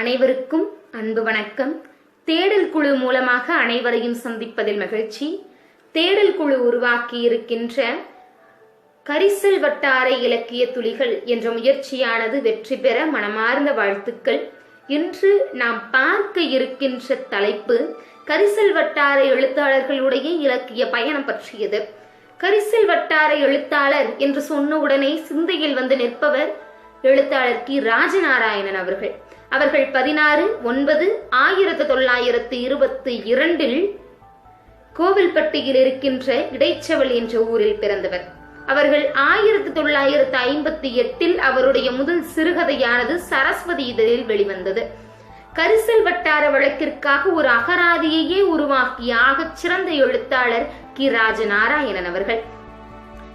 அனைவருக்கும் அன்பு வணக்கம். தேடல் குழு மூலமாக அனைவரையும் சந்திப்பதில் மகிழ்ச்சி. தேடல் குழு உருவாக்கி இருக்கின்ற கரிசல் வட்டார இலக்கிய துளிகள் என்ற முயற்சியானது வெற்றி பெற மனமார்ந்த வாழ்த்துக்கள். இன்று நாம் பார்க்க இருக்கின்ற தலைப்பு கரிசல் வட்டார எழுத்தாளர்களுடைய இலக்கிய பயணம் பற்றியது. கரிசல் வட்டார எழுத்தாளர் என்று சொன்ன உடனே சிந்தையில் வந்து நிற்பவர் எழுத்தாளர் கி. ராஜநாராயணன் அவர்கள். அவர்கள் பதினாறு ஒன்பது ஆயிரத்து தொள்ளாயிரத்து இருபத்தி இரண்டில் கோவில்பட்டியில் இருக்கின்ற இடைச்சவல் என்ற ஊரில் பிறந்தவர். அவர்கள் ஆயிரத்தி தொள்ளாயிரத்து ஐம்பத்தி எட்டில் அவருடைய முதல் சிறுகதையானது சரஸ்வதி இதழில் வெளிவந்தது. கரிசல் வட்டார வழக்கிற்காக ஒரு அகராதியையே உருவாக்கிய ஆகச் சிறந்த எழுத்தாளர் கி. ராஜநாராயணன் அவர்கள்.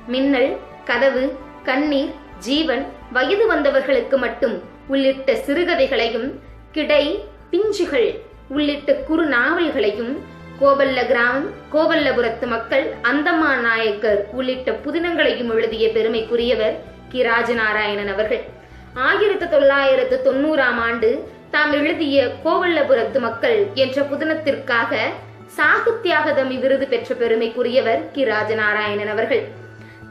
மின்னல் கதவு கண்ணீர் ஜீவன் வயது வந்தவர்களுக்கு மட்டும் உள்ளிட்ட சிறுகதைகளையும் கிடை பிஞ்சுகள் உள்ளிட்ட குறு நாவல்களையும் கோவல்ல கிராமம் கோவல்லபுரத்து மக்கள் அந்தமான் நாயக்கர் உள்ளிட்ட புதினங்களையும் எழுதிய பெருமைக்குரியவர் கி. ராஜநாராயணன் அவர்கள். ஆயிரத்தி தொள்ளாயிரத்து தொண்ணூறாம் ஆண்டு தாம் எழுதிய கோவல்லபுரத்து மக்கள் என்ற புதினத்திற்காக சாகித்யாகதமி விருது பெற்ற பெருமைக்குரியவர் கி. ராஜநாராயணன் அவர்கள்.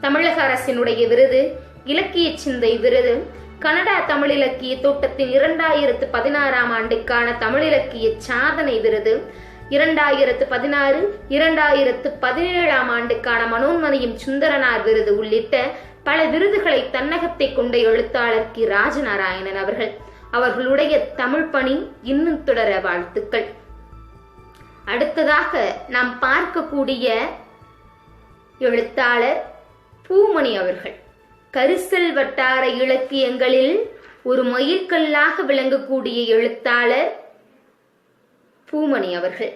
தமிழக அரசினுடைய விருது இலக்கிய சிந்தை விருது கனடா தமிழ் இலக்கிய தோட்டத்தின் இரண்டாயிரத்து பதினாறாம் ஆண்டுக்கான தமிழ் இலக்கிய சாதனை விருது. இரண்டாயிரத்து பதினாறு இரண்டாயிரத்து பதினேழாம் ஆண்டுக்கான மனோன்மணியும் சுந்தரனார் விருது உள்ளிட்ட பல விருதுகளை தன்னகத்தை கொண்ட எழுத்தாளர் கி. ராஜநாராயணன் அவர்கள். அவர்களுடைய தமிழ் பணி இன்னும் தொடர வாழ்த்துக்கள். அடுத்ததாக நாம் பார்க்கக்கூடிய எழுத்தாளர் பூமணி அவர்கள். கரிசல் வட்டார இலக்கியங்களில் ஒரு மயிர்கல்லாக விளங்கக்கூடிய எழுத்தாளர் பூமணி அவர்கள்.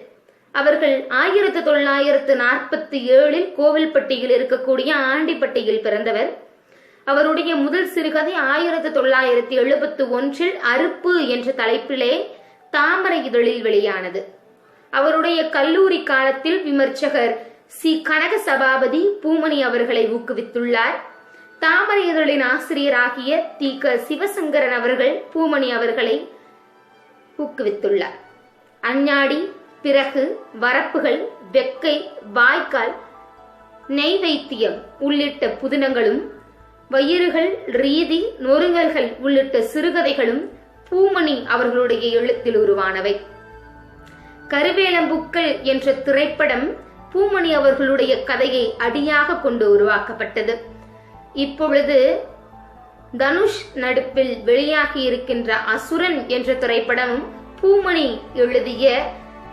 அவர்கள் ஆயிரத்தி தொள்ளாயிரத்து நாற்பத்தி ஏழில் கோவில்பட்டியில் இருக்கக்கூடிய ஆண்டிப்பட்டியில் பிறந்தவர். அவருடைய முதல் சிறுகதை ஆயிரத்தி தொள்ளாயிரத்தி எழுபத்தி ஒன்றில் அறுப்பு என்ற தலைப்பிலே தாமரை இதழில் வெளியானது. அவருடைய கல்லூரி காலத்தில் விமர்சகர் சி. கனக சபாபதி பூமணி அவர்களை ஊக்குவித்துள்ளார். தாமரை இதழின் ஆசிரியராகிய தி க சிவசங்கரன் அவர்கள் பூமணி அவர்களை ஊக்குவித்துள்ளார். அஞ்ஞாடி பிறகு வரப்புகள் வெக்கை வாய்க்கால் நெய்வைத்தியம் உள்ளிட்ட புதினங்களும் வயிறுகள் ரீதி நொறுங்கல்கள் உள்ளிட்ட சிறுகதைகளும் பூமணி அவர்களுடைய எழுத்தில் உருவானவை. கருவேலம்புக்கள் என்ற திரைப்படம் பூமணி அவர்களுடைய கதையை அடியாக கொண்டு உருவாக்கப்பட்டது. இப்பொழுது தனுஷ் நடிப்பில் வெளியாகி இருக்கின்ற அசுரன் என்ற திரைப்படம் பூமணி எழுதிய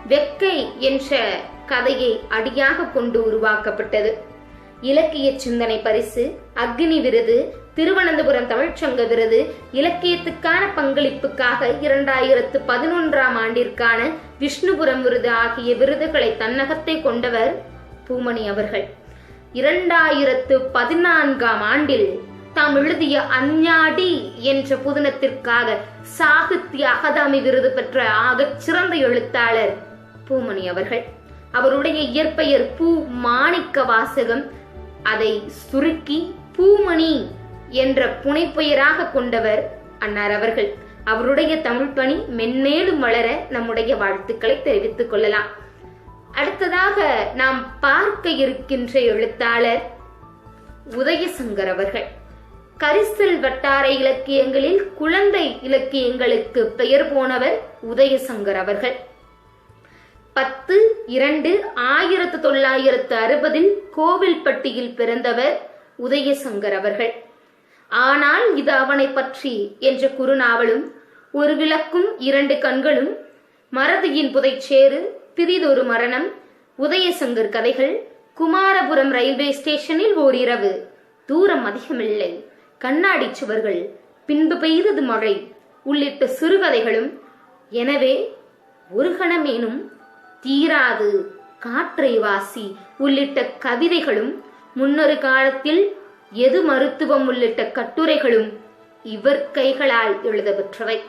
வெக்கை என்ற கதையை அடியாக கொண்டு உருவாக்கப்பட்டது. இலக்கிய சிந்தனை பரிசு அக்னி விருது திருவனந்தபுரம் தமிழ்ச்சங்க விருது இலக்கியத்துக்கான பங்களிப்புக்காக இரண்டாயிரத்து பதினொன்றாம் ஆண்டிற்கான விஷ்ணுபுரம் விருது ஆகிய விருதுகளை தன்னகத்தை கொண்டவர் பூமணி அவர்கள். இரண்டாயிரத்து பதினான்காம் ஆண்டில் தாம் எழுதிய அஞ்ஞாடி என்ற புதினத்திற்காக சாகித்ய அகாதமி விருது பெற்ற ஆகச் சிறந்த எழுத்தாளர் பூமணி அவர்கள். அவருடைய இயற்பெயர் பூ மாணிக்க வாசகம் அதை சுருக்கி பூமணி என்ற புனைப்பெயராக கொண்டவர் அன்னார் அவர்கள். அவருடைய தமிழ் பணி மென்மேலும் வளர நம்முடைய வாழ்த்துக்களை தெரிவித்துக் கொள்ளலாம். அடுத்ததாக நாம் பார்க்க இருக்கின்ற எழுத்தாளர் உதயசங்கர் அவர்கள். கரிசல் வட்டார இலக்கியங்களில் குழந்தை இலக்கியங்களுக்கு பெயர் போனவர் உதயசங்கர் அவர்கள். பத்து இரண்டு ஆயிரத்து தொள்ளாயிரத்து அறுபதில் கோவில்பட்டியில் பிறந்தவர் உதயசங்கர் அவர்கள். ஆனால் இது அவனை பற்றி என்ற குறுநாவலும் ஒரு விளக்கும் இரண்டு கண்களும் மறதியின் புதைச்சேறு பிரிதொரு மரணம். உதயசங்கர் கதைகள் குமாரபுரம் ரயில்வே ஸ்டேஷனில் ஓரிரவு. தூரம் அதிகமில்லை. கண்ணாடி சுவர்கள் பின்பு பெய்தது மழை உள்ளிட்ட சிறுகதைகளும். எனவே ஒரு கணமேனும் தீராது. காற்றை வாசி உள்ளிட்ட கவிதைகளும். முன்னொரு காலத்தில் எது மருத்துவம் உள்ளிட்ட கட்டுரைகளும் இவர் கைகளால் எழுதப்பெற்றவை.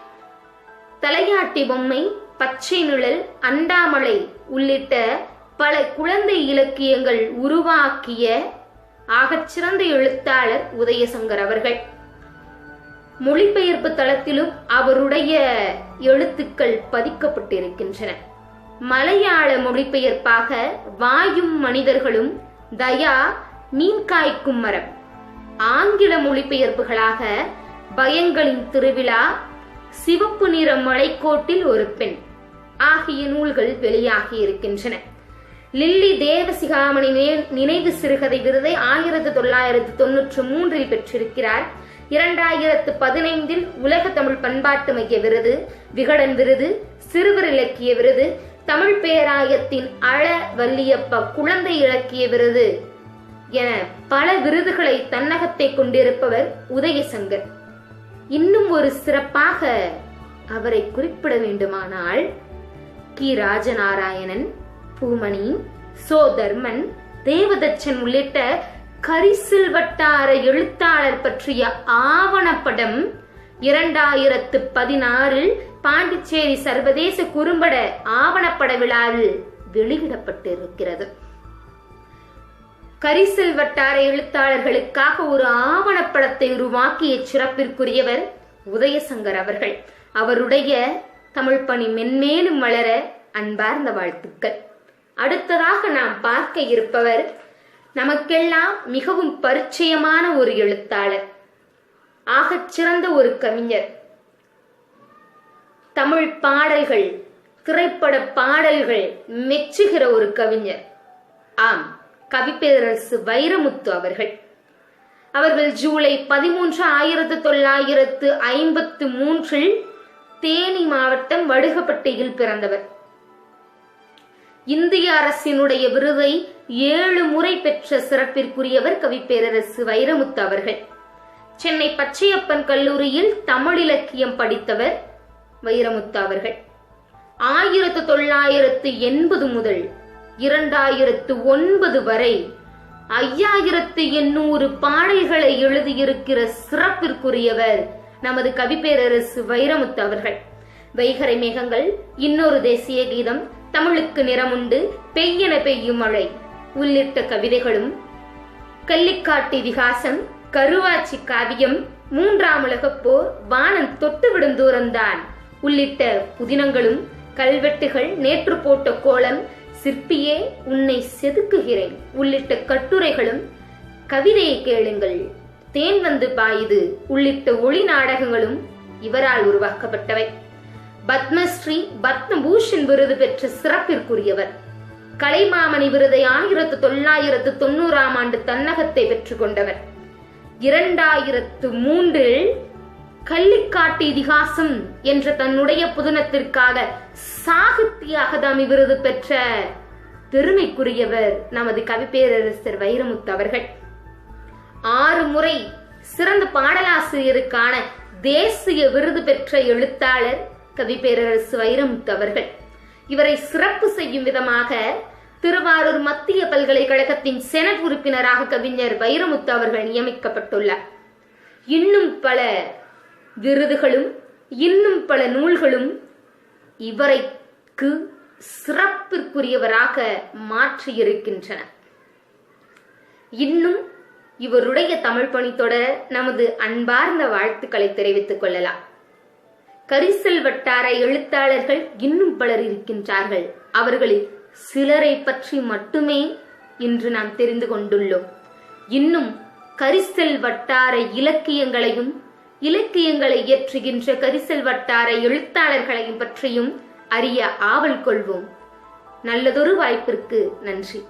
தலையாட்டி பொம்மை பச்சை நிழல் அண்டாமலை உள்ளிட்ட பல குழந்தை இலக்கியங்கள் உருவாக்கிய ஆகச்சிறந்த எழுத்தாளர் உதயசங்கர் அவர்கள். மொழிபெயர்ப்பு தளத்திலும் அவருடைய எழுத்துக்கள் பதிக்கப்பட்டிருக்கின்றன. மலையாள மொழிபெயர்ப்பாக வாயும் மனிதர்களும் தயா மீன் காய்க்கும் மரம். ஆங்கில மொழிபெயர்ப்புகளாக பயங்களின் திருவிழா சிவப்பு நிற மலைக்கோட்டில் ஒரு பெண். ஆகிய நூல்கள் வெளியாகி இருக்கின்றன. லில்லி தேவசிகாமணி நினைவு சிறுகதை விருதை ஆயிரத்து தொள்ளாயிரத்து தொன்னூற்று மூன்றில் பெற்றிருக்கிறார். இரண்டாயிரத்து பதினைந்தில் உலக தமிழ் பண்பாட்டு மைய விருது விகடன் விருது சிறுவர் இலக்கிய விருது தமிழ் பேராயத்தின் அழ வல்லியப்ப குழந்தை இலக்கிய விருது என பல விருதுகளை தன்னகத்தை கொண்டிருப்பவர் உதயசங்கர். இன்னும் ஒரு சிறப்பாக அவரை குறிப்பிட வேண்டுமானால் கி ராஜநாராயணன் பூமணி சோ தர்மன் தேவதச்சன் உள்ளிட்ட கரிசில் வட்டார எழுத்தாளர் பற்றிய ஆவணப்படம் இரண்டாயிரத்து பதினாறில் பாண்டிச்சேரி சர்வதேச குறும்பட ஆவணப்பட விழாவில் வெளியிடப்பட்டிருக்கிறது. கரிசல் வட்டார எழுத்தாளர்களுக்காக ஒரு ஆவணப்படத்தை உருவாக்கிய சிறப்பிற்குரியவர் உதயசங்கர் அவர்கள். அவருடைய தமிழ் பணி மென்மேலும் வளர அன்பார்ந்த வாழ்த்துக்கள். அடுத்ததாக நாம் பார்க்க இருப்பவர் நமக்கெல்லாம் மிகவும் பரிச்சயமான ஒரு எழுத்தாளர். ஆகச் சிறந்த ஒரு கவிஞர். தமிழ் பாடல்கள் திரைப்பட பாடல்கள் மெச்சுகிற ஒரு கவிஞர். ஆம் கவிப்பேரரசு வைரமுத்து அவர்கள். அவர்கள் ஜூலை பதிமூன்று ஆயிரத்து தொள்ளாயிரத்து ஐம்பத்து மூன்றில் தேனி மாவட்டம் வடுகப்பட்டியில் பிறந்தவர். இந்திய அரசினுடைய விருதை ஏழு முறை பெற்ற சிறப்பிற்குரியவர் கவிப்பேரரசு வைரமுத்து அவர்கள். சென்னை பச்சையப்பன் கல்லூரியில் தமிழ் இலக்கியம் படித்தவர் வைரமுத்து அவர்கள். ஆயிரத்து தொள்ளாயிரத்து எண்பது முதல் இரண்டாயிரத்து ஒன்பது வரை ஐயாயிரத்து எண்ணூறு பாடல்களை எழுதியிருக்கிற சிறப்பிற்குரியவர் நமது கவிப்பேரரசு வைரமுத்து அவர்கள். வைகரை மேகங்கள் இன்னொரு தேசிய கீதம் தமிழுக்கு நிறமுண்டு பெய்யென பெய்யும் மழை. உள்ளிட்ட கவிதைகளும் கள்ளிக்காட்டு விகாசம் கருவாச்சி காவியம் மூன்றாம் உலகப் போர் வானம் தொட்டுவிடும் தூரம்தான். உள்ளிட்ட புதினங்களும் கல்வெட்டுகள் நேற்று போட்ட கோலம் சிற்பியே உன்னை செதுக்குகிறேன். உள்ளிட்ட கட்டுரைகளும் கவிதையை கேளுங்கள். தேன் வந்து பாயுது உள்ளிட்ட ஒளி நாடகங்களும் இவரால் உருவாக்கப்பட்டவை. பத்மஸ்ரீ பத்மபூஷன் விருது பெற்ற சிறப்பிற்குரியவர். கலைமாமணி விருதை ஆயிரத்து தொள்ளாயிரத்து தொண்ணூறாம் ஆண்டு தன்னகத்தை பெற்றுக் கொண்டவர் இரண்டாயிரத்து மூன்றில் கள்ளிக்காட்டு இதிகாசம் என்ற தன்னுடைய புதினத்திற்காக சாகித்ய அகதாமி விருது பெற்ற பெருமைக்குரியவர் நமது கவிப்பேரரசர் வைரமுத்து அவர்கள். ஆறு முறை சிறந்த பாடலாசிரியருக்கான தேசிய விருது பெற்ற எழுத்தாளர் கவி பேரரசு வைரமுத்து அவர்கள். இவரை சிறப்பு செய்யும் விதமாக திருவாரூர் மத்திய பல்கலைக்கழகத்தின் செனட் உறுப்பினராக கவிஞர் வைரமுத்து அவர்கள் நியமிக்கப்பட்டுள்ளார். இன்னும் பல விருதுகளும் இன்னும் பல நூல்களும் இவரைக்கு சிறப்பிற்குரியவராக மாற்றியிருக்கின்றன. இன்னும் இவருடைய தமிழ் பணி தொடர நமது அன்பார்ந்த வாழ்த்துக்களை தெரிவித்துக் கொள்ளலாம். கரிசல் வட்டார எழுத்தாளர்கள் இன்னும் பலர் இருக்கின்றார்கள். அவர்களில் சிலரை பற்றி மட்டுமே இன்று நாம் தெரிந்து கொண்டுள்ளோம். இன்னும் கரிசல் வட்டார இலக்கியங்களையும் இலக்கியங்களை இயற்றுகின்ற கரிசல் வட்டார எழுத்தாளர்களையும் பற்றியும் அறிய ஆவல் கொள்வோம். நல்லதொரு வாய்ப்பிற்கு நன்றி.